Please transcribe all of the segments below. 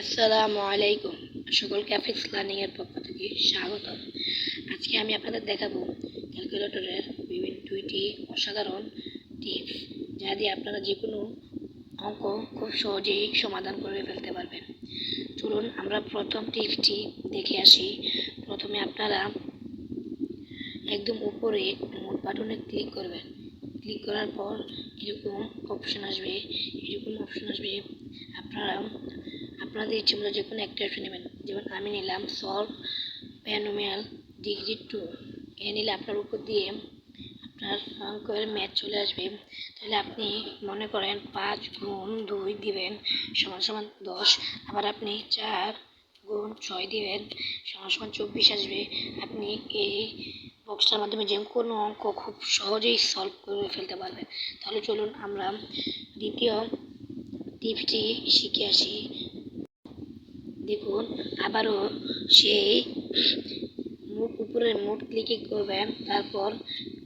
আসসালামু আলাইকুম। সকল ক্যাফিক্স লার্নিংয়ের পক্ষ থেকে স্বাগত। আজকে আমি আপনাদের দেখাবো ক্যালকুলেটরের বিভিন্ন দুইটি অসাধারণ টিপস, যা দিয়ে আপনারা যে কোনো অঙ্ক খুব সহজেই সমাধান করে ফেলতে পারবেন। চলুন আমরা প্রথম টিপসটি দেখে আসি। প্রথমে আপনারা একদম উপরে মোট বাটনে ক্লিক করবেন। ক্লিক করার পর এরকম অপশন আসবে, এরকম অপশন আসবে। আপনারা আপনাদের ইচ্ছে মতো যে কোনো একটা নেবেন। যেমন আমি নিলাম সলভ প্যানোমিয়াল ডিগ্রি টু এ নিলে আপনার উপর দিয়ে আপনার অঙ্কের ম্যাথ চলে আসবে। তাহলে আপনি মনে করেন পাঁচ গুণ দুই দিবেন, সমান সমান দশ। আবার আপনি চার গুণ ছয় দিবেন, সমান সমান চব্বিশ আসবে। আপনি এই বক্সটার মাধ্যমে যে কোনো অঙ্ক খুব সহজেই সলভ করে ফেলতে পারবেন। তাহলে চলুন আমরা দ্বিতীয় টিপসটি শিখে আসি। দেখুন, আবারও সেই মুখ উপরে মুড ক্লিকে করবেন, তারপর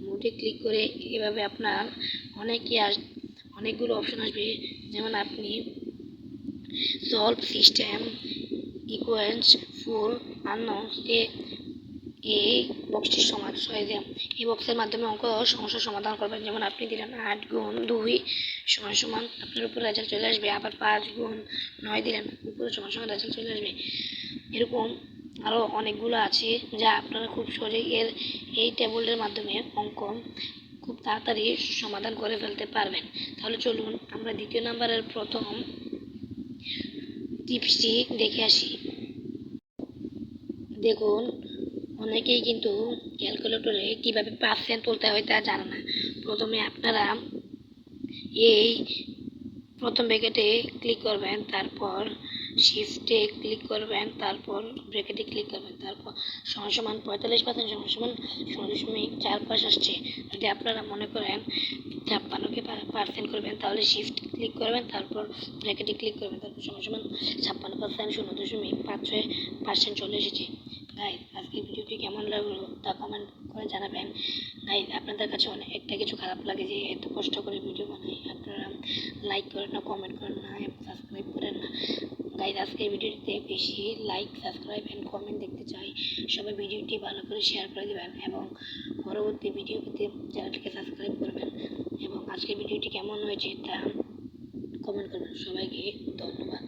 মুডে ক্লিক করে এভাবে আপনার অনেকই আস, অনেকগুলো অপশন আসবে। যেমন আপনি solve system equations full unknowns এ এই বক্সটির সমাজ এই বক্সের মাধ্যমে অঙ্ক সমস্যার সমাধান করবেন। যেমন আপনি দিলেন আট গুণ দুই সমান সমান, আপনার উপর রেজাল্ট চলে আসবে আবার পাঁচ গুণ নয় দিলেন, উপরে সমান সমান রেজাল্ট চলে আসবে। এরকম আরও অনেকগুলো আছে যা আপনারা খুব সহজেই এর এই টেবিলের মাধ্যমে অঙ্ক খুব তাড়াতাড়ি সমাধান করে ফেলতে পারবেন। তাহলে চলুন আমরা দ্বিতীয় নাম্বারের প্রথম টিপসটি দেখে আসি। দেখুন অনেকেই কিন্তু ক্যালকুলেটরে কীভাবে পার্সেন্ট তুলতে হয় তা জানে না। প্রথমে আপনারা এই প্রথম ব্র্যাকেটে ক্লিক করবেন, তারপর শিফটে ক্লিক করবেন, তারপর ব্র্যাকেটে ক্লিক করবেন, তারপর সমান পঁয়তাল্লিশ পার্সেন্ট সমান সমান শূন্য দশমিক চার পাঁচ আসছে। যদি আপনারা মনে করেন ছাপ্পান্নকে পার্সেন্ট করবেন, তাহলে শিফট ক্লিক করবেন, তারপর ব্র্যাকেটে ক্লিক করবেন, তারপর সমান সমান ছাপ্পান্ন পার্সেন্ট শূন্য দশমিক পাঁচ ছয় পার্সেন্ট চলে এসেছে। গাইজ আজকের ভিডিওটি কেমন লাগল তা কমেন্ট করে জানাবেন। গাইজ আপনাদের কাছে অনেক, একটা কিছু খারাপ লাগে যে এত কষ্ট করে ভিডিও বানাই। আপনারা লাইক করেন না কমেন্ট করেন না, এবং সাবস্ক্রাইব করেন না। গাইজ আজকের ভিডিওটিতে বেশি লাইক সাবস্ক্রাইব অ্যান্ড কমেন্ট দেখতে চাই। সবাই ভিডিওটি ভালো করে শেয়ার করে দেবেন এবং পরবর্তী ভিডিও পেতে চ্যানেলটিকে সাবস্ক্রাইব করবেন। এবং আজকের ভিডিওটি কেমন হয়েছে তা কমেন্ট করবেন। সবাইকে ধন্যবাদ।